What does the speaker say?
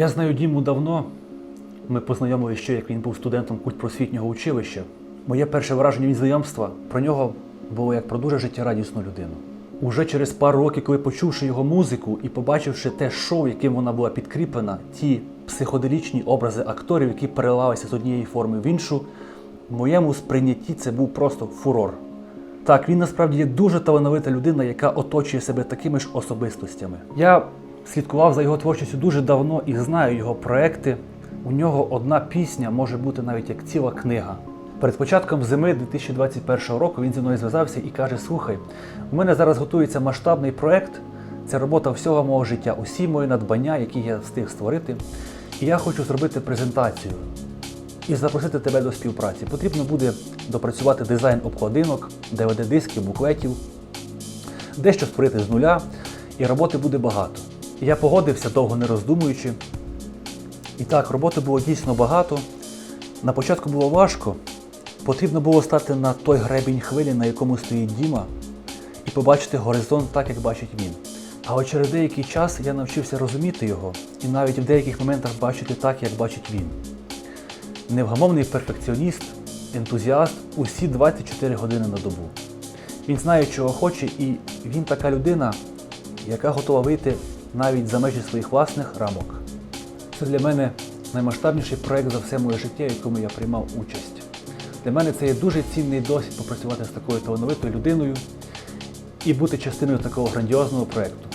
Я знаю Діму давно. Ми познайомилися ще, як він був студентом культпросвітнього училища. Моє перше враження від знайомства про нього було як про дуже життєрадісну людину. Уже через пару років, коли почувши його музику і побачивши те шоу, яким вона була підкріплена, ті психоделічні образи акторів, які переливалися з однієї форми в іншу, в моєму сприйнятті це був просто фурор. Так, він насправді є дуже талановита людина, яка оточує себе такими ж особистостями. Я слідкував за його творчістю дуже давно і знаю його проекти. У нього одна пісня може бути навіть як ціла книга. Перед початком зими 2021 року він зі мною зв'язався і каже: Слухай, у мене зараз готується масштабний проект. Це робота всього мого життя, усі мої надбання, які я встиг створити. І я хочу зробити презентацію і запросити тебе до співпраці. Потрібно буде допрацювати дизайн обкладинок, DVD-дисків, буклетів, дещо створити з нуля, і роботи буде багато. Я погодився, довго не роздумуючи. І так, роботи було дійсно багато. На початку було важко. Потрібно було стати на той гребінь хвилі, на якому стоїть Діма, і побачити горизонт так, як бачить він. Але через деякий час я навчився розуміти його і навіть в деяких моментах бачити так, як бачить він. Невгамовний перфекціоніст, ентузіаст усі 24 години на добу. Він знає, чого хоче, і він така людина, яка готова вийти навіть за межі своїх власних рамок. Це для мене наймасштабніший проект за все моє життя, в якому я приймав участь. Для мене це є дуже цінний досвід попрацювати з такою талановитою людиною і бути частиною такого грандіозного проекту.